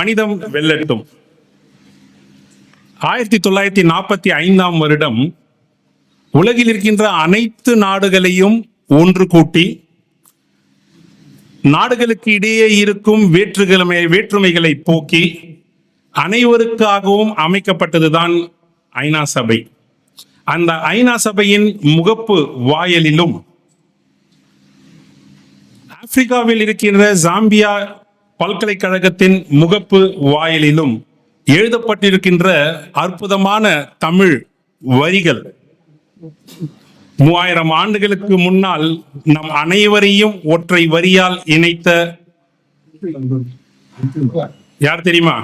மனிதம் வெல்லட்டும். ஆயிரத்தி தொள்ளாயிரத்தி நாற்பத்தி ஐந்தாம் வருடம் உலகில் இருக்கின்ற அனைத்து நாடுகளையும் ஒன்று கூட்டி நாடுகளுக்கு இடையே இருக்கும் வேற்றுகளை வேற்றுமைகளை போக்கி அனைவருக்காகவும் அமைக்கப்பட்டதுதான் ஐநா சபை. அந்த ஐநா சபையின் முகப்பு வாயலிலும் ஆப்பிரிக்காவில் இருக்கின்ற ஜாம்பியா பல்கலைக்கழகத்தின் முகப்பு வாயிலிலும் எழுதப்பட்டிருக்கின்ற அற்புதமான தமிழ் வரிகள். மூவாயிரம் ஆண்டுகளுக்கு முன்னால் நம் அனைவரையும் ஒற்றை வரியால் இணைத்த யார் தெரியுமா?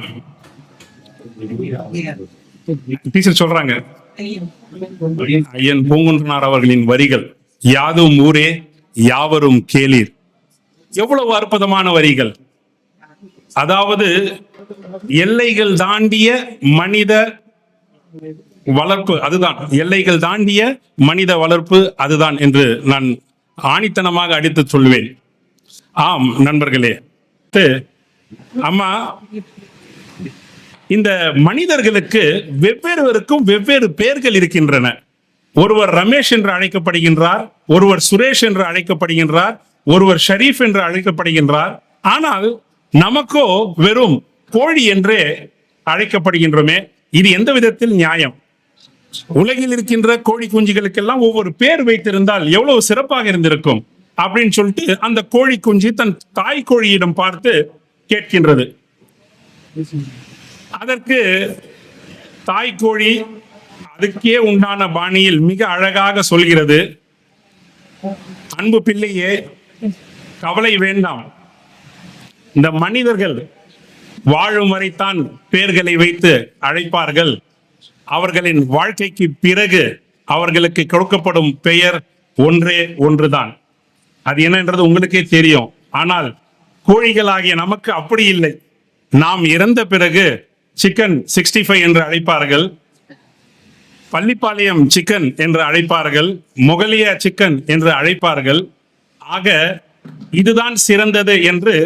டீச்சர் சொல்றாங்க. ஐயன் பூங்குன்றனார் அவர்களின் வரிகள் யாதும் ஊரே யாவரும் கேளீர். எவ்வளவு அற்புதமான வரிகள். அதாவது எல்லைகள் தாண்டிய மனித வளர்ப்பு அதுதான். எல்லைகள் தாண்டிய மனித வளர்ப்பு அதுதான் என்று நான் ஆணித்தனமாக அடித்து சொல்வேன். ஆம் நண்பர்களே. அம்மா இந்த மனிதர்களுக்கு வெவ்வேறுவருக்கும் வெவ்வேறு பெயர்கள் இருக்கின்றன. ஒருவர் ரமேஷ் என்று அழைக்கப்படுகின்றார் ஒருவர் சுரேஷ் என்று அழைக்கப்படுகின்றார் ஒருவர் ஷரீஃப் என்று அழைக்கப்படுகின்றார். ஆனால் நமக்கோ வெறும் கோழி என்றே அழைக்கப்படுகின்றோமே. இது எந்த விதத்தில் நியாயம்? உலகில் இருக்கின்ற கோழி குஞ்சுகளுக்கெல்லாம் ஒவ்வொரு பேர் வைத்திருந்தால் எவ்வளவு சிறப்பாக இருந்திருக்கும் அப்படின்னு சொல்லிட்டு அந்த கோழி குஞ்சு தன் தாய் கோழியிடம் பார்த்து கேட்கின்றது. அதற்கு தாய் கோழி அதுக்கே உண்டான பாணியில் மிக அழகாக சொல்கிறது. அன்பு பிள்ளையே கவலை வேண்டாம். இந்த மனிதர்கள் வாழும் வரைத்தான் பெயர்களை வைத்து அழைப்பார்கள். அவர்களின் வாழ்க்கைக்கு பிறகு அவர்களுக்கு கொடுக்கப்படும் பெயர் ஒன்றே ஒன்றுதான். அது என்னன்றது உங்களுக்கே தெரியும். ஆனால் கோழிகளாகிய நமக்கு அப்படி இல்லை. நாம் இறந்த பிறகு சிக்கன் சிக்ஸ்டி ஃபைவ் என்று அழைப்பார்கள். பள்ளிப்பாளையம் சிக்கன் என்று அழைப்பார்கள். முகலிய சிக்கன் என்று அழைப்பார்கள். ஆக இதுதான் சிறந்தது என்று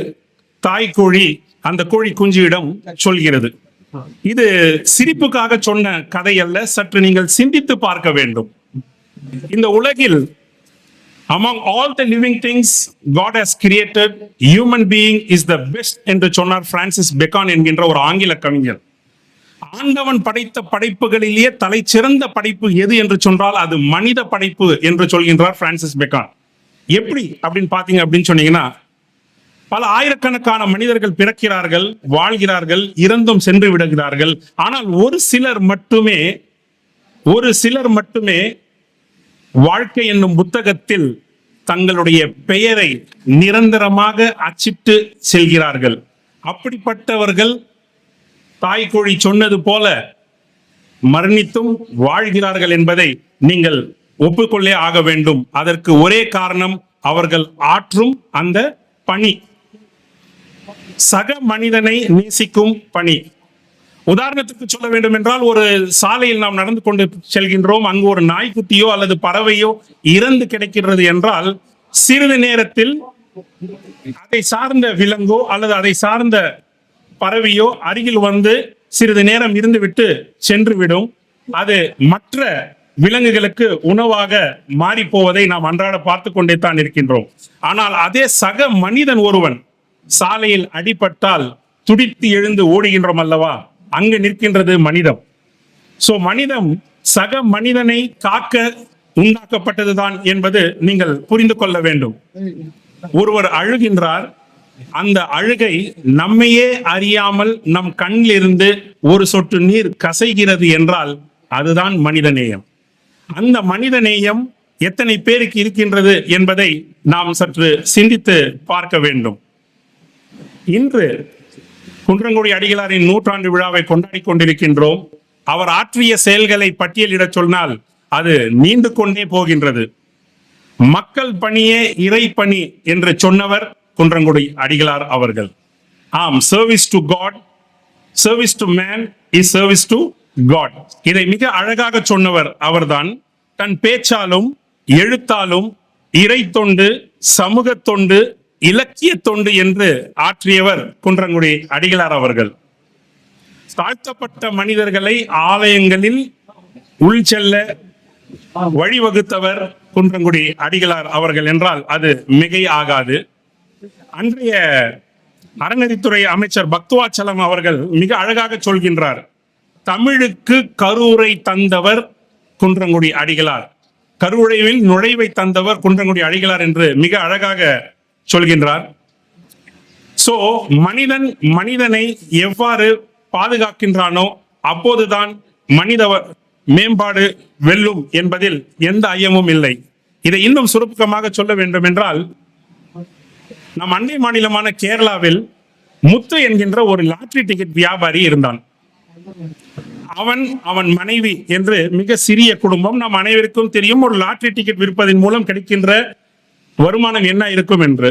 தாய் கோழி அந்த கோழி குஞ்சியிடம் சொல்கிறது. இது சிரிப்புக்காக சொன்ன கதை அல்ல சற்று நீங்கள் சிந்தித்து பார்க்க வேண்டும். இந்த உலகில் among all the living things God has created human being is the best என்று சொன்னார் பிரான்சிஸ் பெக்கான் என்கின்ற ஒரு ஆங்கில கவிஞர். ஆண்டவன் படைத்த படைப்புகளிலேயே தலை சிறந்த படைப்பு எது என்று சொன்னால் அது மனித படைப்பு என்று சொல்கின்றார் பிரான்சிஸ் பெக்கான் எப்படி அப்படின்னு பாத்தீங்க அப்படின்னு சொன்னீங்கன்னா பல ஆயிரக்கணக்கான மனிதர்கள் பிறக்கிறார்கள் வாழ்கிறார்கள் இறந்தும் சென்று விடுகிறார்கள். ஆனால் ஒரு சிலர் மட்டுமே ஒரு சிலர் மட்டுமே வாழ்க்கை என்னும் புத்தகத்தில் தங்களுடைய பெயரை நிரந்தரமாக அச்சிட்டு செல்கிறார்கள். அப்படிப்பட்டவர்கள் தாய்கோழி சொன்னது போல மரணித்தும் வாழ்கிறார்கள் என்பதை நீங்கள் ஒப்புக்கொள்ளே ஆக வேண்டும். அதற்கு ஒரே காரணம் அவர்கள் ஆற்றும் அந்த பணி. சக மனிதனை நேசிக்கும் பணி. உதாரணத்துக்கு சொல்ல வேண்டும் என்றால் ஒரு சாலையில் நாம் நடந்து கொண்டு செல்கின்றோம். அங்கு ஒரு நாய்க்குட்டியோ அல்லது பறவையோ இறந்து கிடைக்கிறது என்றால் சிறிது நேரத்தில் அதை சார்ந்த விலங்கோ அல்லது அதை சார்ந்த பறவையோ அருகில் வந்து சிறிது நேரம் இருந்துவிட்டு சென்றுவிடும். அது மற்ற விலங்குகளுக்கு உணவாக மாறி போவதை நாம் அன்றாட பார்த்து கொண்டே தான் இருக்கின்றோம். ஆனால் அதே சக மனிதன் ஒருவன் சாலையில் அடிபட்டால் துடித்து எழுந்து ஓடுகின்றோம் அல்லவா? அங்கு நிற்கின்றது மனிதம். சோ மனிதம் சக மனிதனை காக்க உண்டாக்கப்பட்டதுதான் என்பது நீங்கள் புரிந்து கொள்ள வேண்டும். ஒருவர் அழுகின்றார். அந்த அழுகை நம்மையே அறியாமல் நம் கண்ணிலிருந்து ஒரு சொட்டு நீர் கசைகிறது என்றால் அதுதான் மனிதநேயம். அந்த மனிதநேயம் எத்தனை பேருக்கு இருக்கின்றது என்பதை நாம் சற்று சிந்தித்து பார்க்க வேண்டும். இன்று குன்றங்குடி அடிகளாரின் நூற்றாண்டு விழாவை கொண்டாடி கொண்டிருக்கின்றோம். அவர் ஆற்றிய செயல்களை பட்டியலிடச் சொன்னால் அது நீண்டு கொண்டே போகின்றது. மக்கள் பணியே இறை பணி என்று சொன்னவர் குன்றங்குடி அடிகளார் அவர்கள். ஆம் service to God service to man is service to God இதை மிக அழகாக சொன்னவர் அவர்தான். தன் பேச்சாலும் எழுத்தாலும் இறை தொண்டு சமூக தொண்டு இலக்கிய தொண்டு என்று ஆற்றியவர் குன்றங்குடி அடிகளார் அவர்கள். தாழ்த்தப்பட்ட மனிதர்களை ஆலயங்களில் உள் செல்ல வழிவகுத்தவர் குன்றங்குடி அடிகளார் அவர்கள் என்றால் அது மிகை ஆகாது. அன்றைய அறநெறித்துறை அமைச்சர் பக்துவாச்சலம் அவர்கள் மிக அழகாக சொல்கின்றார். தமிழுக்கு கரூரை தந்தவர் குன்றங்குடி அடிகளார். கருவுழைவில் நுழைவை தந்தவர் குன்றங்குடி அடிகளார் என்று மிக அழகாக சொல்கின்றார். சோ மனிதன் மனிதனை எவ்வாறு பாதுகாக்கின்றானோ அப்போதுதான் மனித மேம்பாடு வெல்லும் என்பதில் எந்த ஐயமும் இல்லை. இதை இன்னும் சுருக்கமாக சொல்ல வேண்டும் என்றால் நம் அண்டை மாநிலமான கேரளாவில் முத்து என்கின்ற ஒரு லாட்ரி டிக்கெட் வியாபாரி இருந்தான். அவன் அவன் மனைவி என்று மிக சிறிய குடும்பம் நம் அனைவருக்கும் தெரியும் ஒரு லாட்ரி டிக்கெட் விற்பதன் மூலம் கிடைக்கின்ற வருமானம் என்ன இருக்கும் என்று.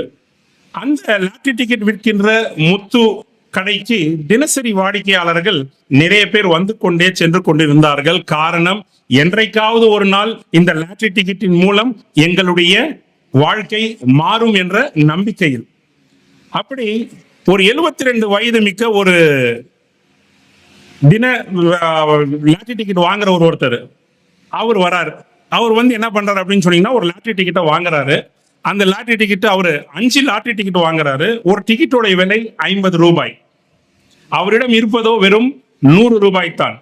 அந்த லாட்டரி டிக்கெட் விற்கின்ற முத்து கடைக்கு தினசரி வாடிக்கையாளர்கள் நிறைய பேர் வந்து கொண்டே சென்று கொண்டிருந்தார்கள். காரணம் என்றைக்காவது ஒரு நாள் இந்த லாட்டரி டிக்கெட்டின் மூலம் எங்களுடைய வாழ்க்கை மாறும் என்ற நம்பிக்கையில். அப்படி ஒரு 72 ரெண்டு வயது மிக்க ஒரு தின லாட்டரி டிக்கெட் வாங்குற ஒரு ஒருத்தர். அவர் வராரு. அவர் வந்து என்ன பண்றாரு அப்படின்னு சொன்னீங்கன்னா ஒரு லாட்டரி டிக்கெட்டை வாங்குறாரு. அந்த லாட்ரி டிக்கெட் அவர் அஞ்சு லாட்ரி டிக்கெட் வாங்குறாரு. ஒரு டிக்கெட்டோட விலை ஐம்பது ரூபாய். அவரிடம் இருப்பதோ வெறும் நூறு ரூபாய் தான்.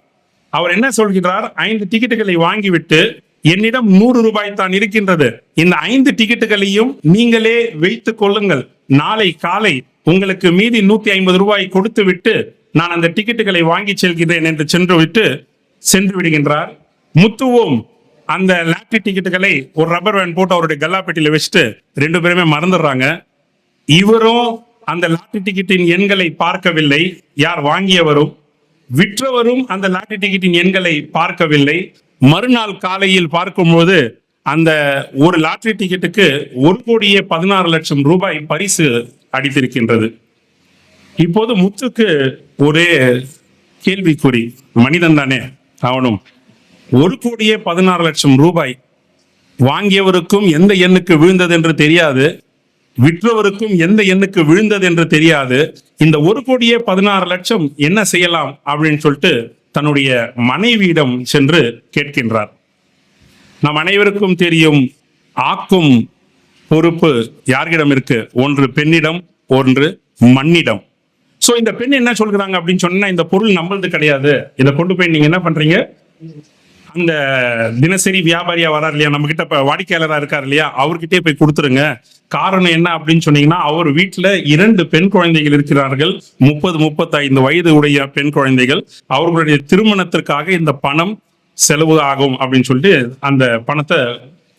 அவர் என்ன சொல்கிறார்? ஐந்து டிக்கெட்டுகளை வாங்கிவிட்டு என்னிடம் நூறு ரூபாய் தான் இருக்கின்றது. இந்த ஐந்து டிக்கெட்டுகளையும் நீங்களே வைத்துக் கொள்ளுங்கள். நாளை காலை உங்களுக்கு மீதி நூத்தி ஐம்பது ரூபாய் கொடுத்து விட்டு நான் அந்த டிக்கெட்டுகளை வாங்கி செல்கிறேன் என்று சென்று விட்டு சென்று விடுகின்றார். முத்துவும் அந்த லாட்டரி டிக்கெட்டுகளை ஒரு ரப்பர் வேன் போட்டு அவருடைய கல்லாப்பெட்டியில வச்சுட்டு ரெண்டு பேருமே மறந்துடுறாங்க. இவரும் அந்த லாட்டரி டிக்கெட்டின் எண்களை பார்க்கவில்லை. யார் வாங்கியவரும் விற்றவரும் அந்த லாட்டரி டிக்கெட்டின் எண்களை பார்க்கவில்லை. மறுநாள் காலையில் பார்க்கும்போது அந்த ஒரு லாட்டரி டிக்கெட்டுக்கு ஒரு கோடியே பதினாறு லட்சம் ரூபாய் பரிசு அடித்திருக்கின்றது. இப்போது முத்துக்கு ஒரே கேள்விக்குறி. மனிதன் தானே அவனும். ஒரு கோடியே பதினாறு லட்சம் ரூபாய் வாங்கியவருக்கும் எந்த எண்ணுக்கு விழுந்தது என்று தெரியாது விற்றவருக்கும் எந்த எண்ணுக்கு விழுந்தது என்று தெரியாது. இந்த ஒரு கோடியே பதினாறு லட்சம் என்ன செய்யலாம் அப்படின்னு சொல்லிட்டு தன்னுடைய மனைவியிடம் சென்று கேட்கின்றார். நம் அனைவருக்கும் தெரியும் ஆக்கும் பொறுப்பு யார்கிடம் இருக்கு? ஒன்று பெண்ணிடம் ஒன்று மண்ணிடம். சோ இந்த பெண் என்ன சொல்கிறாங்க அப்படின்னு சொன்னா இந்த பொருள் நம்மளது கிடையாது. இதை கொண்டு போய் நீங்க என்ன பண்றீங்க? இந்த தினசரி வியாபாரியா வரார் இல்லையா? நம்ம கிட்ட வாடிக்கையாளரா இருக்கார் இல்லையா? அவர்கிட்டயே போய் கொடுத்துருங்க. காரணம் என்ன அப்படின்னு சொன்னீங்கன்னா அவர் வீட்டுல இரண்டு பெண் குழந்தைகள் இருக்கிறார்கள். முப்பது முப்பத்தைந்து வயது உடைய பெண் குழந்தைகள். அவர்களுடைய திருமணத்திற்காக இந்த பணம் செலவு ஆகும் அப்படின்னு சொல்லிட்டு அந்த பணத்தை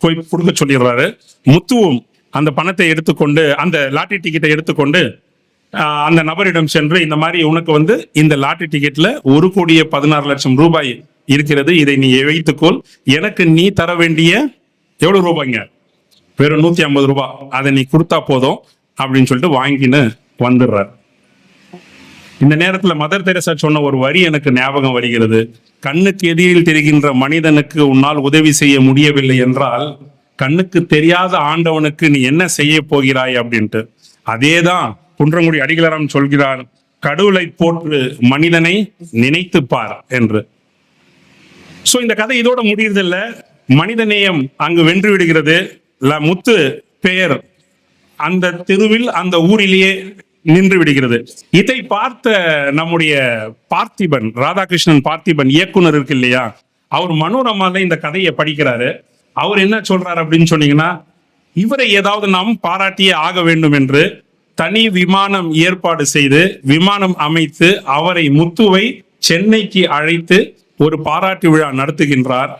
போய் கொடுக்க சொல்லிடுறாரு. முத்துவும் அந்த பணத்தை எடுத்துக்கொண்டு அந்த லாட்டரி டிக்கெட்டை எடுத்துக்கொண்டு அந்த நபரிடம் சென்று இந்த மாதிரி உனக்கு வந்து இந்த லாட்டரி டிக்கெட்ல ஒரு கோடியே பதினாறு லட்சம் ரூபாய் இருக்கிறது. இதை நீ வைத்துக்கொள். எனக்கு நீ தர வேண்டிய எவ்வளவு ரூபாய்ங்க? வெறும் நூத்தி ஐம்பது ரூபாய் அதை நீ கொடுத்தா போதும் அப்படின்னு சொல்லிட்டு வாங்கின்னு வந்துடுறார். இந்த நேரத்துல மதர் தெரசா சொன்ன ஒரு வரி எனக்கு ஞாபகம் வருகிறது. கண்ணுக்கு எதிரில் தெரிகின்ற மனிதனுக்கு உன்னால் உதவி செய்ய முடியவில்லை என்றால் கண்ணுக்கு தெரியாத ஆண்டவனுக்கு நீ என்ன செய்ய போகிறாய் அப்படின்ட்டு. அதேதான் குன்றங்குடி அடிகளாரம் சொல்கிறார் கடவுளை போற்று மனிதனை நினைத்து பார் என்று. சோ இந்த கதை இதோட முடியறதில்ல. மனிதநேயம் அங்கு வென்று விடுகிறது. ல- முத்து பெயர் அந்த தெருவில் அந்த ஊரிலேயே நின்று விடுகிறது. இதை பார்த்த நம்முடைய பார்த்திபன் ராதாகிருஷ்ணன் பார்த்திபன் இயக்குனர் இருக்கு இல்லையா? அவர் மனோரமால இந்த கதையை படிக்கிறாரு. அவர் என்ன சொல்றாரு அப்படின்னு சொன்னீங்கன்னா இவரை ஏதாவது நாம் பாராட்டியே ஆக வேண்டும் என்று தனி விமானம் ஏற்பாடு செய்து விமானம் அமைத்து அவரை முத்துவை சென்னைக்கு அழைத்து ஒரு பாராட்டு விழா நடத்துகின்றார்.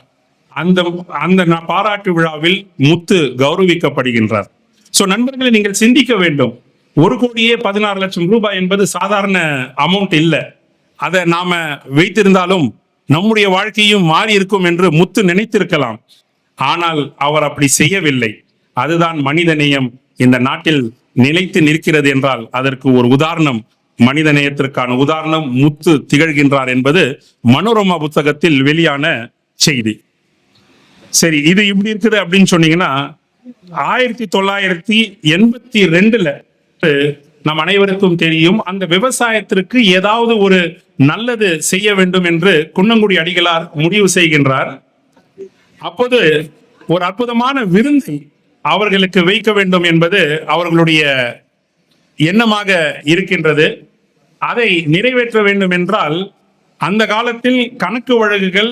அந்த அந்த பாராட்டு விழாவில் முத்து கௌரவிக்கப்படுகின்றார். ஸோ நண்பர்களை நீங்கள் சிந்திக்க வேண்டும். ஒரு கோடியே பதினாறு லட்சம் ரூபாய் என்பது சாதாரண அமௌண்ட் இல்லை. அதை நாம வைத்திருந்தாலும் நம்முடைய வாழ்க்கையும் மாறி இருக்கும் என்று முத்து நினைத்திருக்கலாம். ஆனால் அவர் அப்படி செய்யவில்லை. அதுதான் மனிதநேயம் இந்த நாட்டில் நிலைத்து நிற்கிறது என்றால் அதற்கு ஒரு உதாரணம். மனித நேயத்திற்கான உதாரணம் முத்து திகழ்கின்றார் என்பது மனோரமா புத்தகத்தில் வெளியான செய்தி. சரி இது இப்படி இருக்குது அப்படின்னு சொன்னீங்கன்னா ஆயிரத்தி தொள்ளாயிரத்தி எண்பத்தி ரெண்டுல நம் அனைவருக்கும் தெரியும் அந்த விவசாயத்திற்கு ஏதாவது ஒரு நல்லது செய்ய வேண்டும் என்று குன்னங்குடி அடிகளார் முடிவு செய்கின்றார். அப்போது ஒரு அற்புதமான விருந்தை அவர்களுக்கு வைக்க வேண்டும் என்பது அவர்களுடைய எண்ணமாக இருக்கின்றது. அதை நிறைவேற்ற வேண்டும் என்றால் அந்த காலத்தில் கணக்கு வழக்குகள்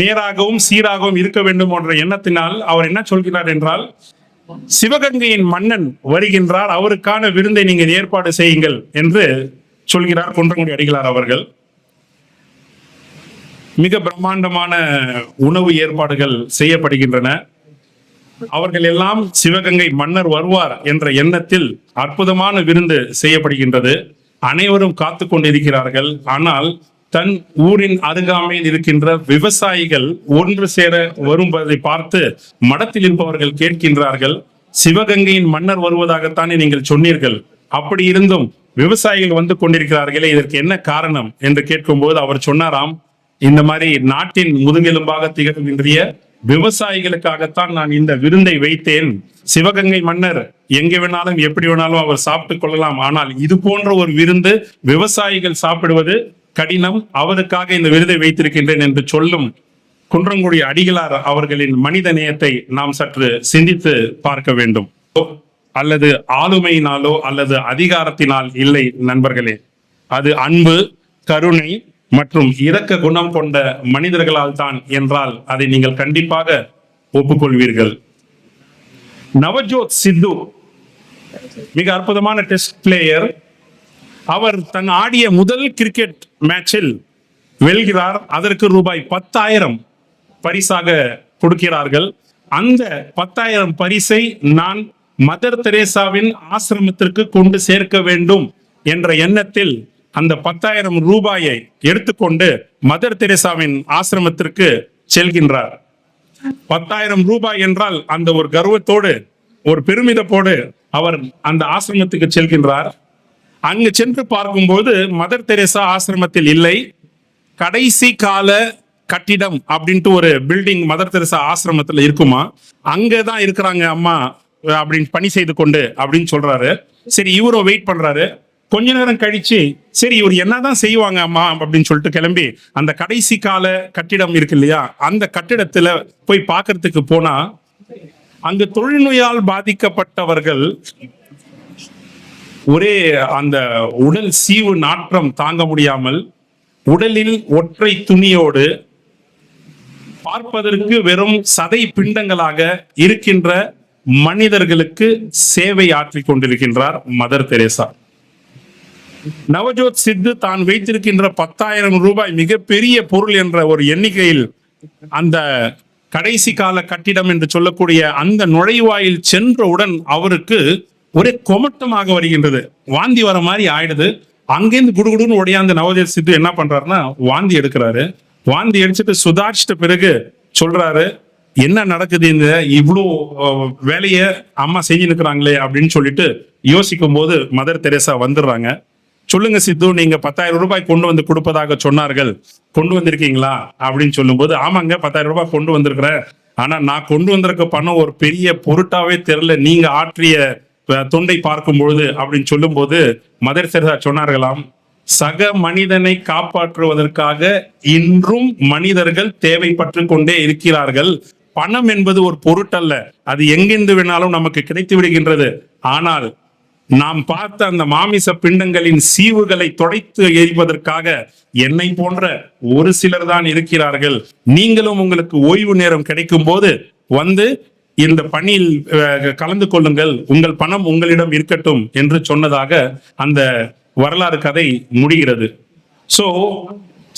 நேராகவும் சீராகவும் இருக்க வேண்டும் என்ற எண்ணத்தினால் அவர் என்ன சொல்கிறார் என்றால் சிவகங்கையின் மன்னன் வருகின்றார் அவருக்கான விருந்தை நீங்கள் ஏற்பாடு செய்யுங்கள் என்று சொல்கிறார் குன்றங்குடி அடிகளார் அவர்கள். மிக பிரம்மாண்டமான உணவு ஏற்பாடுகள் செய்யப்படுகின்றன. அவர்கள் எல்லாம் சிவகங்கை மன்னர் வருவார் என்ற எண்ணத்தில் அற்புதமான விருந்து செய்யப்படுகின்றது. அனைவரும் காத்து கொண்டிருக்கிறார்கள் ஆனால் தன் ஊரின் அருகாமையில் இருக்கின்ற விவசாயிகள் ஒன்று சேர வரும்பதை பார்த்து மடத்தில் இருப்பவர்கள் கேட்கின்றார்கள். சிவகங்கையின் மன்னர் வருவதாகத்தானே நீங்கள் சொன்னீர்கள். அப்படி இருந்தும் விவசாயிகள் வந்து கொண்டிருக்கிறார்களே இதற்கு என்ன காரணம்? என்று கேட்கும்போது அவர் சொன்னாராம் இந்த மாதிரி நாட்டின் முதுகெலும்பாக திகழ்கின்ற விவசாயிகளுக்காகத்தான் நான் இந்த விருந்தை வைத்தேன். சிவகங்கை மன்னர் எங்க வேணாலும் எப்படி வேணாலும் அவர் சாப்பிட்டுக் கொள்ளலாம். ஆனால் இது போன்ற ஒரு விருந்து விவசாயிகள் சாப்பிடுவது கடினம். அவருக்காக இந்த விருதை வைத்திருக்கின்றேன் என்று சொல்லும் குன்றங்குடி அடிகளார் அவர்களின் மனித நேயத்தை நாம் சற்று சிந்தித்து பார்க்க வேண்டும். அல்லது ஆளுமையினாலோ அல்லது அதிகாரத்தினால் இல்லை நண்பர்களே. அது அன்பு கருணை மற்றும் இரக்க குணம் கொண்ட மனிதர்களால் தான் என்றால் அதை நீங்கள் கண்டிப்பாக ஒப்புக்கொள்வீர்கள். நவஜோத் சித்து மிக அற்புதமான டெஸ்ட் பிளேயர். அவர் தன் ஆடிய முதல் கிரிக்கெட் மேட்சில் வெல்கிறார். அதற்கு ரூபாய் பத்தாயிரம் பரிசாக கொடுக்கிறார்கள். அந்த பத்தாயிரம் பரிசை நான் மதர் தெரேசாவின் ஆசிரமத்திற்கு கொண்டு சேர்க்க வேண்டும் என்ற எண்ணத்தில் அந்த பத்தாயிரம் ரூபாயை எடுத்துக்கொண்டு மதர் தெரேசாவின் ஆசிரமத்திற்கு செல்கின்றார். பத்தாயிரம் ரூபாய் என்றால் அந்த ஒரு கர்வத்தோடு ஒரு பெருமிதப்போடு அவர் அந்த ஆசிரமத்துக்கு செல்கின்றார். அங்கு சென்று பார்க்கும்போது மதர் தெரேசா ஆசிரமத்தில் இல்லை. கடைசி கால கட்டிடம் அப்படின்ட்டு ஒரு பில்டிங் மதர் தெரசா ஆசிரமத்தில் இருக்குமா? அங்கே தான் இருக்கிறாங்க அம்மா அப்படின்னு பணி செய்து கொண்டு அப்படின்னு சொல்றாரு. சரி இவரும் வெயிட் பண்றாரு. கொஞ்ச நேரம் கழிச்சு சரி இவர் என்னதான் செய்வாங்க அம்மா? அப்படின்னு சொல்லிட்டு கிளம்பி அந்த கடைசி கால கட்டிடம் இருக்கு இல்லையா? அந்த கட்டிடத்துல போய் பார்க்கறதுக்கு போனா அங்கு தொழுநோயால் பாதிக்கப்பட்டவர்கள் ஒரே அந்த உடல் சீவு நாற்றம் தாங்க முடியாமல் உடலில் ஒற்றை துணியோடு பார்ப்பதற்கு வெறும் சதை பிண்டங்களாக இருக்கின்ற மனிதர்களுக்கு சேவை ஆற்றிக் கொண்டிருக்கின்றார் மதர் தெரேசா. நவஜோத் சித்து தான் வைத்திருக்கின்ற பத்தாயிரம் ரூபாய் மிகப்பெரிய பொருள் என்ற ஒரு எண்ணிக்கையில் அந்த கடைசி கால கட்டிடம் என்று சொல்லக்கூடிய அந்த நுழைவாயில் சென்றவுடன் அவருக்கு ஒரே கொமட்டமாக வருகின்றது. வாந்தி வர மாதிரி ஆயிடுது. அங்கேருந்து குடுகுடுன்னு ஒடியாந்த நவஜோத் சித்து என்ன பண்றாருன்னா வாந்தி எடுக்கிறாரு. வாந்தி அடிச்சுட்டு சுதாரிச்சிட்ட பிறகு சொல்றாரு என்ன நடக்குது இந்த இவ்வளோ வேலையை அம்மா செஞ்சு நிற்கிறாங்களே அப்படின்னு சொல்லிட்டு யோசிக்கும் போது மதர் தெரேசா வந்துடுறாங்க. சொல்லுங்க சித்து நீங்க பத்தாயிரம் ரூபாய் கொண்டு வந்து கொடுப்பதாக சொன்னார்கள். கொண்டு வந்திருக்கீங்களா? அப்படின்னு சொல்லும்போது ஆமாங்க பத்தாயிரம் ரூபாய் கொண்டு வந்திருக்கிறேன். ஆனா நான் கொண்டு வந்திருக்க பணம் ஒரு பெரிய பொருட்டாவே தெரியல. நீங்க ஆற்றிய தொண்டை பார்க்கும் பொழுது அப்படின்னு சொல்லும்போது மதர் தெரேசா சொன்னார்களாம் சக மனிதனை காப்பாற்றுவதற்காக இன்றும் மனிதர்கள் தேவைப்பட்டு கொண்டே இருக்கிறார்கள். பணம் என்பது ஒரு பொருட்டல்ல. அது எங்கிருந்து வேணாலும் நமக்கு கிடைத்து விடுகின்றது. ஆனால் நாம் பார்த்த அந்த மாமிச பிண்டங்களின் சீவுகளை தொடைத்து எரிவதற்காக என்னை போன்ற ஒரு சிலர் தான் இருக்கிறார்கள். நீங்களும் உங்களுக்கு ஓய்வு நேரம் கிடைக்கும் போது வந்து இந்த பணியில் கலந்து கொள்ளுங்கள். உங்கள் பணம் உங்களிடம் இருக்கட்டும் என்று சொன்னதாக அந்த வரலாறு கதை முடிகிறது. சோ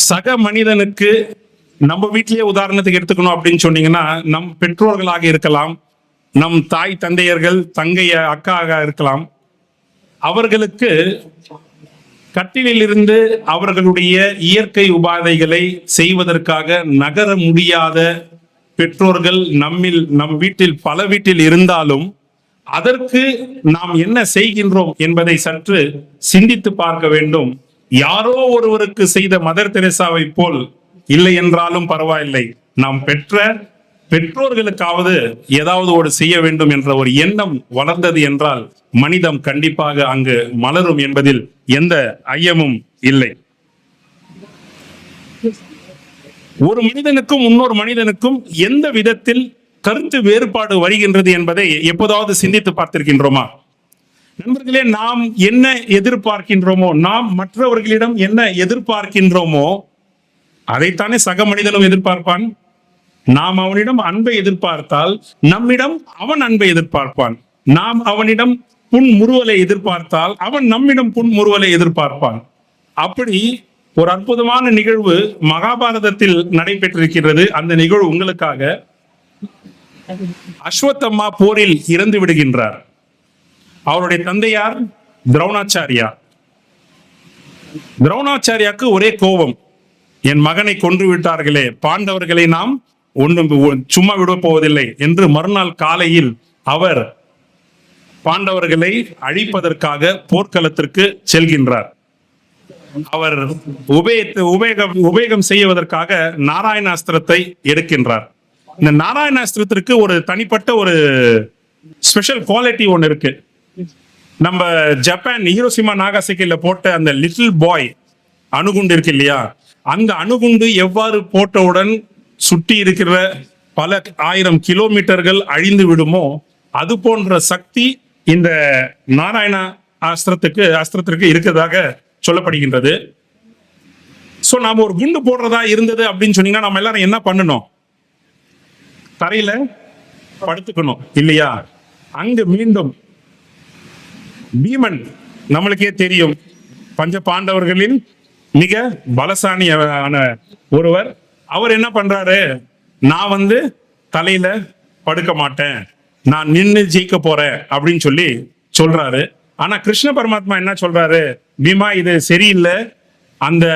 சக மனிதனுக்கு நம்ம வீட்டிலேயே உதாரணத்துக்கு எடுத்துக்கணும் அப்படின்னு சொன்னீங்கன்னா நம் பெற்றோர்களாக இருக்கலாம் நம் தாய் தந்தையர்கள் தங்கைய அக்காக இருக்கலாம் அவர்களுக்கு கட்டிலிருந்து அவர்களுடைய இயற்கை உபாதைகளை செய்வதற்காக நகர முடியாத பெற்றோர்கள் நம்மில் நம் வீட்டில் பல வீட்டில் இருந்தாலும் அதற்கு நாம் என்ன செய்கின்றோம் என்பதை சற்று சிந்தித்து பார்க்க வேண்டும். யாரோ ஒருவருக்கு செய்த மதர் தெரேசாவை போல் இல்லை என்றாலும் பரவாயில்லை. நாம் பெற்ற பெற்றோர்களுக்காவது ஏதாவது ஒரு செய்ய வேண்டும் என்ற ஒரு எண்ணம் வளர்ந்தது என்றால் மனிதம் கண்டிப்பாக அங்கு மலரும் என்பதில் எந்த ஐயமும் இல்லை. ஒரு மனிதனுக்கும் இன்னொரு மனிதனுக்கும் எந்த விதத்தில் கருத்து வேறுபாடு வருகின்றது என்பதை எப்போதாவது சிந்தித்து பார்த்திருக்கின்றோமா? நண்பர்களே நாம் என்ன எதிர்பார்க்கின்றோமோ நாம் மற்றவர்களிடம் என்ன எதிர்பார்க்கின்றோமோ அதைத்தானே சக மனிதனும் எதிர்பார்ப்பான். நாம் அவனிடம் அன்பை எதிர்பார்த்தால் நம்மிடம் அவன் அன்பை எதிர்பார்ப்பான். நாம் அவனிடம் புன்முறுவலை எதிர்பார்த்தால் அவன் நம்மிடம் புன்முறுவலை எதிர்பார்ப்பான். அப்படி ஒரு அற்புதமான நிகழ்வு மகாபாரதத்தில் நடைபெற்றிருக்கிறது அந்த நிகழ்வு உங்களுக்காக அஸ்வத்தம்மா போரில் இறந்து விடுகின்றார். அவருடைய தந்தையார் திரௌணாச்சாரியா. திரௌணாச்சாரியாக்கு ஒரே கோபம் என் மகனை கொன்று விட்டார்களே பாண்டவர்களை நாம் ஒன்றும் சும்மா விட போவதில்லை என்று மறுநாள் காலையில் அவர் பாண்டவர்களை அழிப்பதற்காக போர்க்களத்திற்கு செல்கின்றார். அவர் உபயத்து உபயோகம் உபயோகம் செய்வதற்காக நாராயணாஸ்திரத்தை எடுக்கின்றார். இந்த நாராயணாஸ்திரத்திற்கு ஒரு தனிப்பட்ட ஒரு ஸ்பெஷல் குவாலிட்டி ஒன்று இருக்கு. நம்ம ஜப்பான் ஹீரோசிமா நாகாசக்கில போட்ட அந்த லிட்டில் பாய் அணுகுண்டு இருக்கு இல்லையா? அந்த அணுகுண்டு எவ்வாறு போட்டவுடன் சுற்றி இருக்கிற பல ஆயிரம் கிலோமீட்டர்கள் அழிந்து விடுமோ அது போன்ற சக்தி இந்த நாராயண அஸ்திரத்துக்கு அஸ்திரத்திற்கு இருக்கிறதாக சொல்லப்படுகின்றது. ஸோ நாம் ஒரு குண்டு போடுறதா இருந்தது அப்படின்னு சொன்னீங்கன்னா நம்ம எல்லாரும் என்ன பண்ணணும்? தரையில படுத்துக்கணும் இல்லையா? அங்கு மீண்டும் பீமன் நம்மளுக்கே தெரியும். பஞ்ச பாண்டவர்களின் மிக பலசாலியான ஒருவர். அவர் என்ன பண்றாரு? நான் வந்து தலையில படுக்க மாட்டேன். நான் நின்று ஜெயிக்க போறேன் அப்படின்னு சொல்லி சொல்றாரு. ஆனா கிருஷ்ண பரமாத்மா என்ன சொல்றாரு? பீமா இது சரியில்லை. அந்த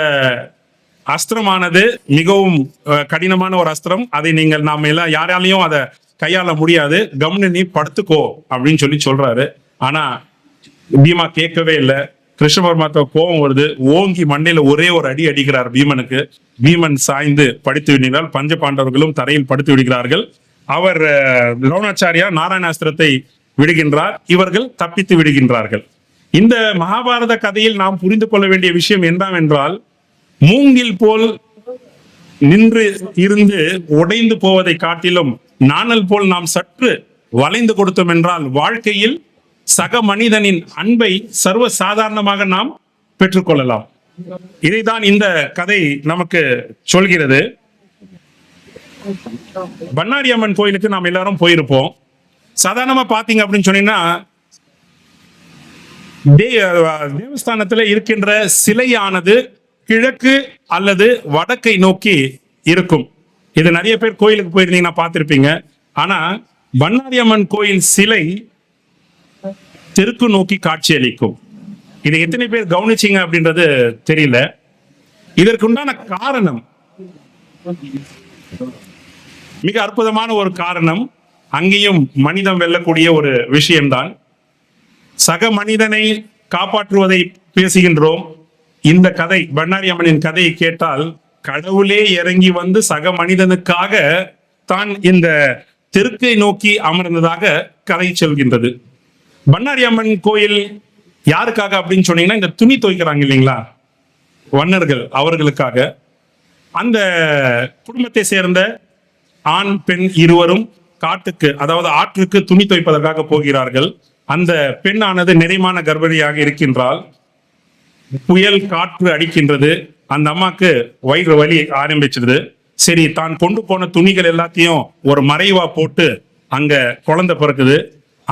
அஸ்திரமானது மிகவும் கடினமான ஒரு அஸ்திரம். அதை நீங்கள் நாம எல்லாம் யாராலையும் அதை கையாள முடியாது. கம்னு நீ படுத்துக்கோ அப்படின்னு சொல்லி சொல்றாரு. ஆனா பீமா கேட்கவே இல்லை. கிருஷ்ண பரமாத்மா கோபம் வருது. ஓங்கி மண்ணில் ஒரே ஒரு அடி அடிக்கிறார் பீமனுக்கு. பீமன் சாய்ந்து படித்து விடுகிறார். பஞ்ச பாண்டவர்களும் தரையில் படுத்து விடுகிறார்கள். அவர் அஹ், நாராயணாஸ்திரத்தை விடுகின்றார். இவர்கள் தப்பித்து விடுகின்றார்கள். இந்த மகாபாரத கதையில் நாம் புரிந்து கொள்ள வேண்டிய விஷயம் என்னவென்றால் மூங்கில் போல் நின்று இருந்து உடைந்து போவதை காட்டிலும் நாணல் போல் நாம் சற்று வளைந்து கொடுத்தோம் என்றால் வாழ்க்கையில் சக மனிதனின் அன்பை சர்வ சாதாரணமாக நாம் பெற்றுக்கொள்ளலாம். இதைதான் இந்த கதை நமக்கு சொல்கிறது. பண்ணாரி அம்மன் கோயிலுக்கு நாம் எல்லாரும் போயிருப்போம். சாதாரணமா பாத்தீங்க அப்படின்னு சொன்னீங்கன்னா தேவஸ்தானத்துல இருக்கின்ற சிலையானது கிழக்கு அல்லது வடக்கை நோக்கி இருக்கும். இது நிறைய பேர் கோயிலுக்கு போயிருந்தீங்கன்னா பார்த்திருப்பீங்க. ஆனா பண்ணாரி அம்மன் கோயில் சிலை தெற்கு நோக்கி காட்சியளிக்கும் இதை எத்தனை பேர் கவனிச்சீங்க அப்படின்றது தெரியல. இதற்குண்டான காரணம். மிக அற்புதமான ஒரு காரணம். அங்கேயும் மனிதம் வெல்லக்கூடிய ஒரு விஷயம்தான். சக மனிதனை காப்பாற்றுவதை பேசுகின்றோம். இந்த கதை பண்ணாரி அம்மனின் கதையை கேட்டால் கடவுளே இறங்கி வந்து சக மனிதனுக்காக தான் இந்த தெற்கை நோக்கி அமர்ந்ததாக கதை சொல்கின்றது. பண்ணாரி அம்மன் கோயில் யாருக்காக அப்படின்னு சொன்னீங்கன்னா இந்த துணி துவைக்கிறாங்க இல்லைங்களா? வண்ணர்கள் அவர்களுக்காக. அந்த குடும்பத்தை சேர்ந்த ஆண் பெண் இருவரும் காட்டுக்கு அதாவது ஆற்றுக்கு துணி துவைப்பதற்காக போகிறார்கள். அந்த பெண்ணானது நிறைமான கர்ப்பிணியாக இருக்கின்றால் புயல் காற்று அடிக்கின்றது. அந்த அம்மாக்கு வயிறு வலி ஆரம்பிச்சிடுது சரி தான் கொண்டு போன துணிகள் எல்லாத்தையும் ஒரு மறைவா போட்டு அங்க குழந்தை பிறக்குது.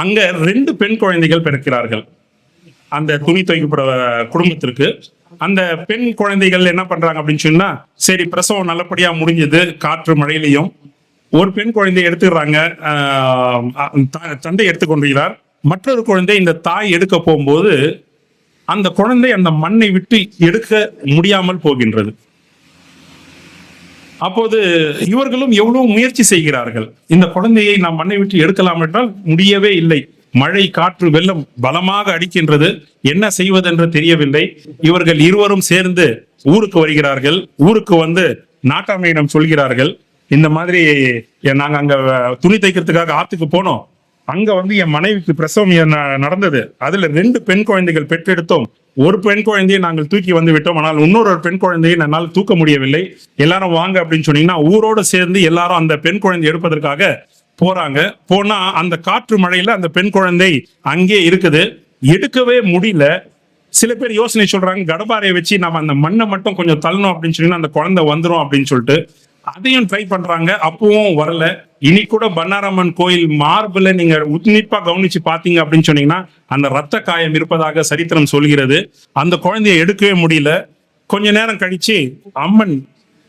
அங்க ரெண்டு பெண் குழந்தைகள் பிறக்கிறார்கள். அந்த துணி துவைக்கப்படுற குடும்பத்திற்கு. அந்த பெண் குழந்தைகள் என்ன பண்றாங்க அப்படின்னு சொன்னா சரி பிரசவம் நல்லபடியா முடிஞ்சது காற்று மழையிலையும். ஒரு பெண் குழந்தையை எடுத்துக்கிறாங்க தந்தை எடுத்துக்கொண்டிருக்கிறார் மற்றொரு குழந்தை இந்த தாய் எடுக்க போகும்போது அந்த குழந்தை அந்த மண்ணை விட்டு எடுக்க முடியாமல் போகின்றது. அப்போது இவர்களும் எவ்வளவு முயற்சி செய்கிறார்கள்? இந்த குழந்தையை நாம் மண்ணை விட்டு எடுக்கலாம் என்றால் முடியவே இல்லை. மழை காற்று வெள்ளம் பலமாக அடிக்கின்றது. என்ன செய்வதென்று தெரியவில்லை. இவர்கள் இருவரும் சேர்ந்து ஊருக்கு வருகிறார்கள். ஊருக்கு வந்து நாட்டாமையிடம் சொல்கிறார்கள். இந்த மாதிரி நாங்க அங்க துணி தைக்கிறதுக்காக ஆத்துக்கு போனோம். அங்க வந்து என் மனைவிக்கு பிரசவம் ந- நடந்தது. அதுல ரெண்டு பெண் குழந்தைகள் பெற்றெடுத்தோம். ஒரு பெண் குழந்தையை நாங்கள் தூக்கி வந்து விட்டோம். ஆனால் இன்னொரு ஒரு பெண் குழந்தையை என்னால் தூக்க முடியவில்லை. எல்லாரும் வாங்க அப்படின்னு சொன்னீங்கன்னா ஊரோட சேர்ந்து எல்லாரும் அந்த பெண் குழந்தை எடுப்பதற்காக போறாங்க. போனா அந்த காற்று மழையில அந்த பெண் குழந்தை அங்கே இருக்குது. எடுக்கவே முடியல. சில பேர் யோசனை சொல்றாங்க கடபாரையை வச்சு நம்ம அந்த மண்ணை மட்டும் கொஞ்சம் தள்ளணும் அப்படின்னு சொன்னீங்கன்னா அந்த குழந்தை வந்துடும் அப்படின்னு சொல்லிட்டு. அதையும் ட்ரை பண்றாங்க. அப்பவும் வரல. இனி கூட பன்னாரம்மன் கோயில் மார்பில் நீங்க உன்னிப்பா கவனிச்சு பாத்தீங்க அப்படின்னு சொன்னீங்கன்னா அந்த ரத்த காயம் இருப்பதாக சரித்திரம் சொல்கிறது. அந்த குழந்தையை எடுக்கவே முடியல. கொஞ்ச நேரம் கழிச்சு அம்மன்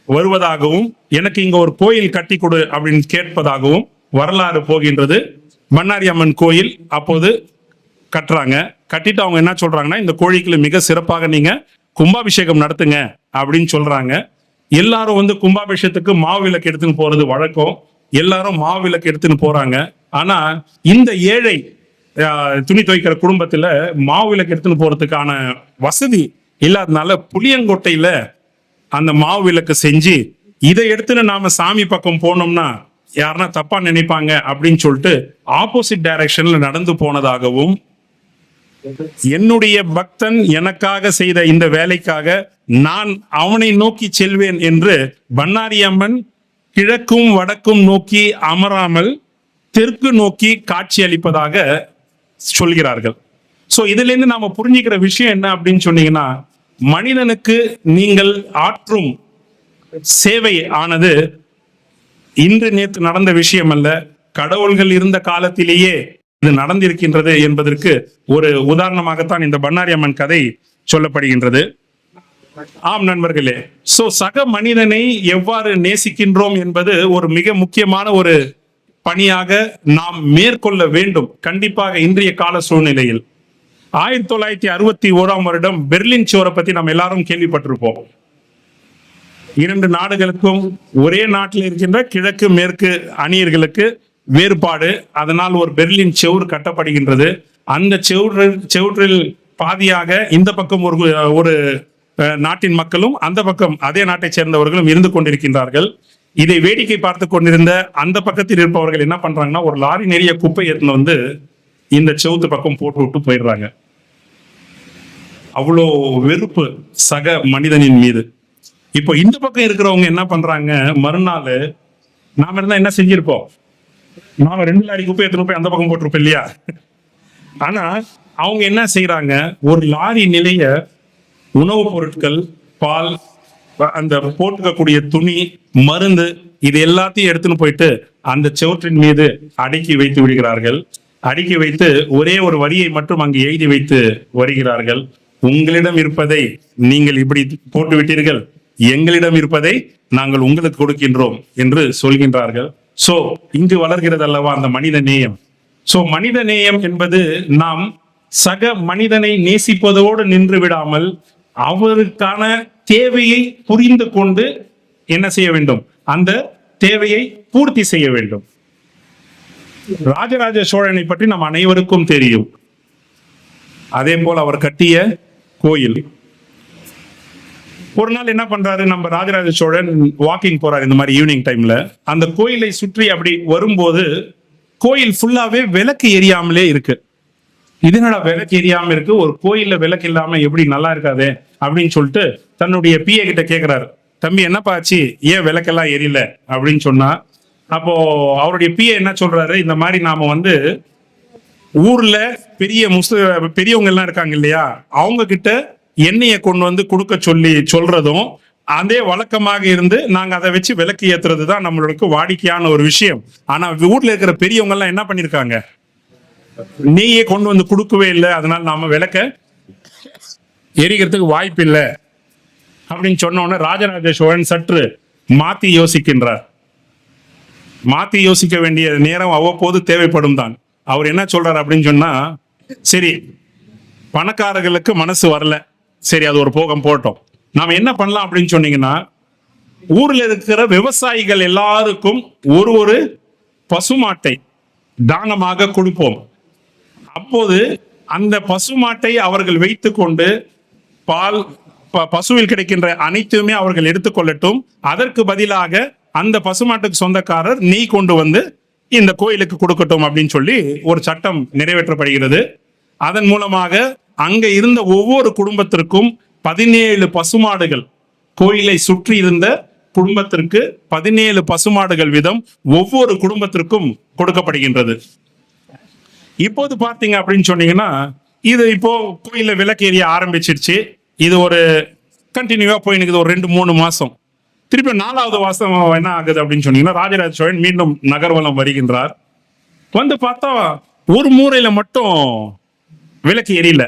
வருவதாகவும் எனக்கு இங்க ஒரு கோயில் கட்டி கொடு அப்படின்னு கேட்பதாகவும் வரலாறு போகின்றது. மன்னாரி அம்மன் கோயில் அப்போது கட்டுறாங்க. கட்டிட்டு அவங்க என்ன சொல்றாங்கன்னா இந்த கோழிக்குள்ள மிக சிறப்பாக நீங்க கும்பாபிஷேகம் நடத்துங்க அப்படின்னு சொல்றாங்க. எல்லாரும் வந்து கும்பாபிஷேகத்துக்கு மாவு விளக்கு எடுத்துன்னு போறது வழக்கம். எல்லாரும் மாவிளக்கு எடுத்துன்னு போறாங்க. ஆனா இந்த ஏழை துணி துவைக்கிற குடும்பத்துல மாவு விளக்கு எடுத்துன்னு போறதுக்கான வசதி இல்லாதனால புளியங்கொட்டையில அந்த மாவு விளக்கு செஞ்சு இதை எடுத்துன்னு நாம சாமி பக்கம் போனோம்னா யாருன்னா தப்பா நினைப்பாங்க அப்படின்னு சொல்லிட்டு ஆப்போசிட் டைரக்ஷன்ல நடந்து போனதாகவும் என்னுடைய பக்தன் எனக்காக செய்த இந்த வேலைக்காக நான் அவனை நோக்கி செல்வேன் என்று பண்ணாரி அம்மன் கிழக்கும் வடக்கும் நோக்கி அமராமல் தெற்கு நோக்கி காட்சி அளிப்பதாக சொல்கிறார்கள். ஸோ இதுல இருந்து நாம புரிஞ்சுக்கிற விஷயம் என்ன அப்படின்னு சொன்னீங்கன்னா மனிதனுக்கு நீங்கள் ஆற்றும் சேவை ஆனது இன்று நேற்று நடந்த விஷயம் அல்ல கடவுள்கள் இருந்த காலத்திலேயே இது நடந்திருக்கின்றது என்பதற்கு ஒரு உதாரணமாகத்தான் இந்த பண்ணாரி அம்மன் கதை சொல்லப்படுகின்றது. ஆம் நண்பர்களே சோ சக மனிதனை எவ்வாறு நேசிக்கின்றோம் என்பது ஒரு மிக முக்கியமான ஒரு பணியாக நாம் மேற்கொள்ள வேண்டும் கண்டிப்பாக இன்றைய கால சூழ்நிலையில். ஆயிரத்தி தொள்ளாயிரத்தி அறுபத்தி ஓராம் வருடம் பெர்லின் சுவரை பத்தி நம்ம எல்லாரும் கேள்விப்பட்டிருப்போம். இரண்டு நாடுகளுக்கும் ஒரே நாட்டில் இருக்கின்ற கிழக்கு மேற்கு அணியர்களுக்கு வேறுபாடு அதனால் ஒரு பெர்லின் செவுர் கட்டப்படுகின்றது. அந்த செவுற்றில் செவுற்றில் பாதியாக இந்த பக்கம் ஒரு ஒரு நாட்டின் மக்களும் அந்த பக்கம் அதே நாட்டைச் சேர்ந்தவர்களும் இருந்து கொண்டிருக்கின்றார்கள். இதை வேடிக்கை பார்த்து கொண்டிருந்த அந்த பக்கத்தில் இருப்பவர்கள் என்ன பண்றாங்கன்னா ஒரு லாரி நிறைய குப்பை எடுத்துன்னு வந்து இந்த செவுத்து பக்கம் போட்டு விட்டு போயிடுறாங்க. அவ்வளோ வெறுப்பு சக மனிதனின் மீது. இப்போ இந்த பக்கம் இருக்கிறவங்க என்ன பண்றாங்க மறுநாள் நாம இருந்தா என்ன செஞ்சிருப்போம்? நாம ரெண்டு லாரி குப்பை எடுத்துன்னு போய் அந்த பக்கம் போட்டிருப்போம் இல்லையா? ஆனா அவங்க என்ன செய்யறாங்க ஒரு லாரி நிலையை உணவுப் பொருட்கள் பால் அந்த போட்டுக்கக்கூடிய துணி மருந்து இது எல்லாத்தையும் எடுத்துன்னு போயிட்டு அந்த செவற்றின் மீது அடுக்கி வைத்து விடுகிறார்கள். அடுக்கி வைத்து ஒரே ஒரு வரியை மட்டும் அங்கு எழுதி வைத்து வருகிறார்கள். உங்களிடம் இருப்பதை நீங்கள் இப்படி போட்டு விட்டீர்கள். எங்களிடம் இருப்பதை நாங்கள் உங்களுக்கு கொடுக்கின்றோம் என்று சொல்கின்றார்கள். சோ இங்கு வளர்கிறது அல்லவா அந்த மனித நேயம்? சோ மனித நேயம் என்பது நாம் சக மனிதனை நேசிப்பதோடு நின்று விடாமல் அவருக்கான தேவையை புரிந்து கொண்டு என்ன செய்ய வேண்டும்? அந்த தேவையை பூர்த்தி செய்ய வேண்டும். ராஜராஜ சோழனை பற்றி நம் அனைவருக்கும் தெரியும். அதே போல் அவர் கட்டிய கோயில். ஒரு நாள் என்ன பண்றாரு? நம்ம ராஜராஜ சோழன் வாக்கிங் போறாரு இந்த மாதிரி ஈவினிங் டைம்ல அந்த கோயிலை சுற்றி அப்படி வரும்போது கோயில் ஃபுல்லாவே விளக்கு எரியாமலே இருக்கு. இது விளக்கு எரியாம இருக்கு ஒரு கோயில்ல விளக்கு இல்லாம எப்படி நல்லா இருக்காது அப்படின்னு சொல்லிட்டு தன்னுடைய பிஏ கிட்ட கேக்குறாரு. தம்பி என்னப்பா ஆச்சு? ஏன் விளக்கெல்லாம் எரியல? அப்படின்னு சொன்னா அப்போ அவருடைய பிஏ என்ன சொல்றாரு? இந்த மாதிரி நாம வந்து ஊர்ல பெரிய முஸ்லி பெரியவங்க எல்லாம் இருக்காங்க இல்லையா? அவங்க கிட்ட எண்ணெயை கொண்டு வந்து கொடுக்க சொல்லி சொல்றதும் அதே வழக்கமாக இருந்து நாங்க அதை வச்சு விளக்கு ஏத்துறது தான் நம்மளுக்கு வாடிக்கையான ஒரு விஷயம். ஆனா ஊர்ல இருக்கிற பெரியவங்க எல்லாம் என்ன பண்ணிருக்காங்க? நெய்யை கொண்டு வந்து கொடுக்கவே இல்லை அதனால நாம விளக்க எரிக்கிறதுக்கு வாய்ப்பு இல்லை அப்படின்னு சொன்ன ராஜராஜ சோழன் சற்று மாத்தி யோசிக்கின்றார். மாத்தி யோசிக்க வேண்டிய நேரம் அவ்வப்போது தேவைப்படும் தான். அவர் என்ன சொல்றாரு அப்படின்னு சொன்னா சரி பணக்காரர்களுக்கு மனசு வரல. சரி அது ஒரு போகம் போட்டோம். நாம் என்ன பண்ணலாம் அப்படின்னு சொன்னீங்கன்னா ஊர்ல இருக்கிற விவசாயிகள் எல்லாருக்கும் ஒரு ஒரு பசுமாட்டை தானமாக கொடுப்போம். அப்போது அந்த பசுமாட்டை அவர்கள் வைத்துக்கொண்டு பால் ப- பசுவில் கிடைக்கின்ற அனைத்துமே அவர்கள் எடுத்துக்கொள்ளட்டும். அதற்கு பதிலாக அந்த பசுமாட்டுக்கு சொந்தக்காரர் நீ கொண்டு வந்து இந்த கோயிலுக்கு கொடுக்கட்டும் அப்படின்னு சொல்லி ஒரு சட்டம் நிறைவேற்றப்படுகிறது. அதன் மூலமாக அங்க இருந்த ஒவ்வொரு குடும்பத்திற்கும் பதினேழு பசுமாடுகள் கோயிலை சுற்றி இருந்த குடும்பத்திற்கு பதினேழு பசுமாடுகள் விதம் ஒவ்வொரு குடும்பத்திற்கும் கொடுக்கப்படுகின்றது. இப்போது பார்த்தீங்க அப்படின்னு சொன்னீங்கன்னா இது இப்போ கோயில்ல விளக்கு எரிய ஆரம்பிச்சிருச்சு. இது ஒரு கண்டினியூவா போயினுக்குது ஒரு ரெண்டு மூணு மாசம். திருப்பி நாலாவது மாசம் என்ன ஆகுது அப்படின்னு சொன்னீங்கன்னா ராஜராஜ சோழன் மீண்டும் நகர்வலம் வருகின்றார். வந்து பார்த்தா ஒரு மூறையில் மட்டும் விளக்கு எரியல.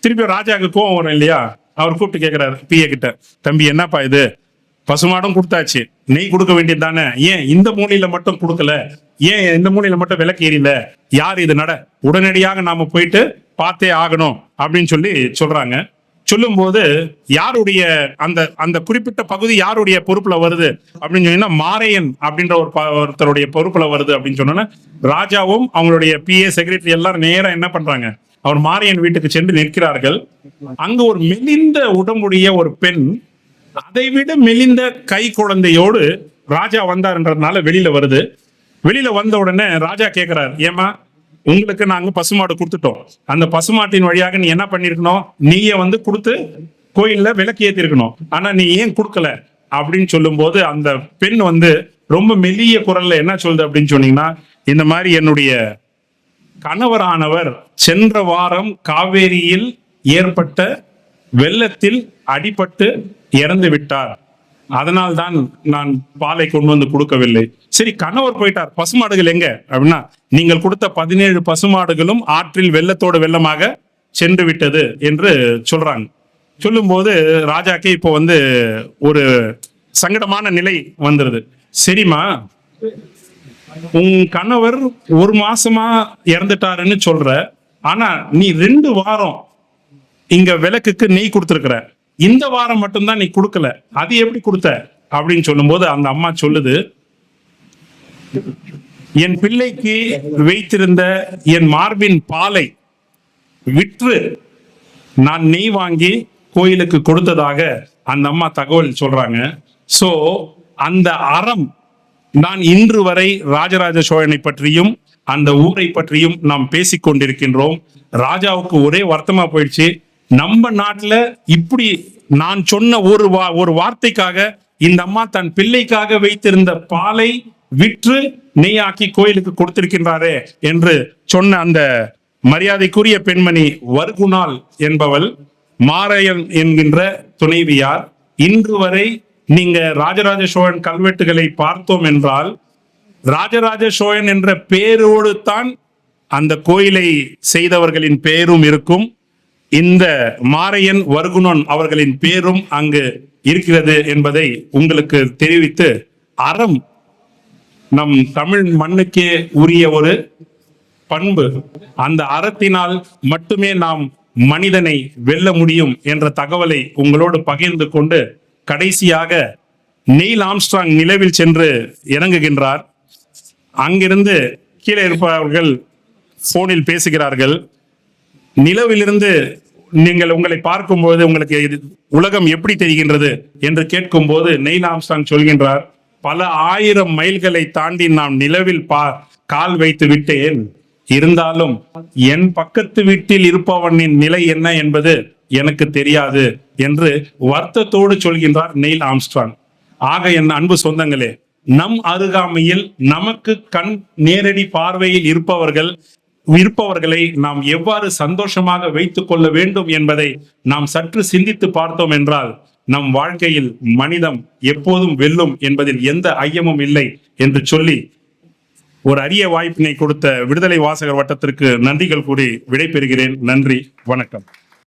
திருப்பி ராஜாவுக்கு கோவம் வரும் இல்லையா? அவர் கூப்பிட்டு கேட்கிறாரு பிஏ கிட்ட தம்பி என்னப்பா இது? பசுமாடும் கொடுத்தாச்சு. நெய் கொடுக்க வேண்டியது தானே? ஏன் இந்த மூலையில மட்டும் கொடுக்கல? ஏன் இந்த மூலையில மட்டும் விளக்கு எரியல? யார் இது நட? உடனடியாக நாம போயிட்டு பார்த்தே ஆகணும் அப்படின்னு சொல்லி சொல்றாங்க. சொல்லும் போது யாருடைய அந்த அந்த குறிப்பிட்ட பகுதி யாருடைய பொறுப்புல வருது? அப்படின்னு சொன்னீங்கன்னா மாரையன் அப்படின்ற ஒரு ப- ஒருத்தருடைய பொறுப்புல வருது அப்படின்னு சொன்னோன்னா ராஜாவும் அவங்களுடைய பிஏ செக்ரட்டரி எல்லாரும் நேரா என்ன பண்றாங்க? அவர் மாரியன் வீட்டுக்கு சென்று நிற்கிறார்கள். அங்க ஒரு மெலிந்த உடம்புடைய ஒரு பெண் அதை விட மெலிந்த கை குழந்தையோடு ராஜா வந்தாருன்றதுனால வெளியில வருது. வெளியில வந்த உடனே ராஜா கேக்குறாரு ஏமா உங்களுக்கு நாங்க பசுமாடு கொடுத்துட்டோம். அந்த பசுமாட்டின் வழியாக நீ என்ன பண்ணிருக்கணும்? நீயே வந்து கொடுத்து கோயில்ல விளக்கு ஏத்திருக்கணும். ஆனா நீ ஏன் கொடுக்கல? அப்படின்னு சொல்லும் போது அந்த பெண் வந்து ரொம்ப மெல்லிய குரல்ல என்ன சொல்லுது அப்படின்னு சொன்னீங்கன்னா இந்த மாதிரி என்னுடைய கணவரானவர் சென்ற வாரம் காவேரியில் ஏற்பட்ட வெள்ளத்தில் அடிபட்டு இறந்து விட்டார். அதனால் தான் நான் பாலை கொண்டு வந்து கொடுக்கவில்லை. சரி கணவர் போயிட்டார். பசுமாடுகள் எங்க? அப்படின்னா நீங்கள் கொடுத்த பதினேழு பசுமாடுகளும் ஆற்றில் வெள்ளத்தோடு வெள்ளமாக சென்று விட்டது என்று சொல்றாங்க. சொல்லும்போது ராஜாக்கு இப்போ வந்து ஒரு சங்கடமான நிலை வந்துருது. சரிம்மா உன் கணவர் ஒரு மாசமா இறந்துட்டாருன்னு சொல்ற. ஆனா நீ ரெண்டு வாரம் இங்க விளக்குக்கு நெய் கொடுத்துருக்குற. இந்த வாரம் மட்டும்தான் நீ கொடுக்கல. அது எப்படி கொடுத்த? அப்படின்னு சொல்லும்போது அந்த அம்மா சொல்லுது என் பிள்ளைக்கு வைத்திருந்த என் மார்பின் பாலை விற்று நான் நெய் வாங்கி கோயிலுக்கு கொடுத்ததாக அந்த அம்மா தகவல் சொல்றாங்க. சோ அந்த அறம் நான் இன்று வரை ராஜராஜ சோழனை பற்றியும் அந்த ஊரை பற்றியும் நாம் பேசிக் கொண்டிருக்கின்றோம் ராஜாவுக்கு ஒரே வருத்தமா போயிடுச்சு. நம்ம நாட்டுல இப்படி நான் சொன்ன ஒரு வா ஒரு வார்த்தைக்காக இந்த அம்மா தன் பிள்ளைக்காக வைத்திருந்த பாலை விற்று நெய்யாக்கி கோயிலுக்கு கொடுத்திருக்கின்றாரே என்று சொன்ன அந்த மரியாதைக்குரிய பெண்மணி வர்குணால் என்பவள் மாரையன் என்கின்ற துணைவியார் இன்று வரை நீங்க ராஜராஜ சோழன் கல்வெட்டுகளை பார்த்தோம் என்றால் ராஜராஜ சோழன் என்ற பேரோடு தான் அந்த கோயிலை செய்தவர்களின் பெயரும் இருக்கும். இந்த மாரையன் வருகுணன் அவர்களின் பேரும் அங்கு இருக்கிறது என்பதை உங்களுக்கு தெரிவித்து அறம் நம் தமிழ் மண்ணுக்கே உரிய ஒரு பண்பு. அந்த அறத்தினால் மட்டுமே நாம் மனிதனை வெல்ல முடியும் என்ற தகவலை உங்களோடு பகிர்ந்து கொண்டு கடைசியாக நெயில் ஆம்ஸ்ட்ராங் நிலவில் சென்று இறங்குகின்றார். அங்கிருந்து கீழே இருப்பவர்கள் போனில் பேசுகிறார்கள். நிலவிலிருந்து நீங்கள் உங்களை பார்க்கும்போது உங்களுக்கு இது உலகம் எப்படி தெரிகின்றது என்று கேட்கும்போது நெயில் ஆம்ஸ்டாங் சொல்கின்றார் பல ஆயிரம் மைல்களை தாண்டி நாம் நிலவில் பா கால் வைத்து விட்டேன். இருந்தாலும் என் பக்கத்து வீட்டில் இருப்பவனின் நிலை என்ன என்பது எனக்கு தெரியாது என்று வருத்தத்தோடு சொல்கின்றார் நெயில் ஆம்ஸ்ட்ராங் ஆக என் அன்பு சொந்தங்களே நம் அருகாமையில் நமக்கு கண் நேரடி பார்வையில் இருப்பவர்கள் இருப்பவர்களை நாம் எவ்வாறு சந்தோஷமாக வைத்துக் கொள்ள வேண்டும் என்பதை நாம் சற்று சிந்தித்து பார்த்தோம் என்றால் நம் வாழ்க்கையில் மனிதம் எப்போதும் வெல்லும் என்பதில் எந்த ஐயமும் இல்லை என்று சொல்லி ஒரு அரிய வாய்ப்பினை கொடுத்த விடுதலை வாசகர் வட்டத்திற்கு நன்றிகள் கூறி விடைபெறுகிறேன். நன்றி வணக்கம்.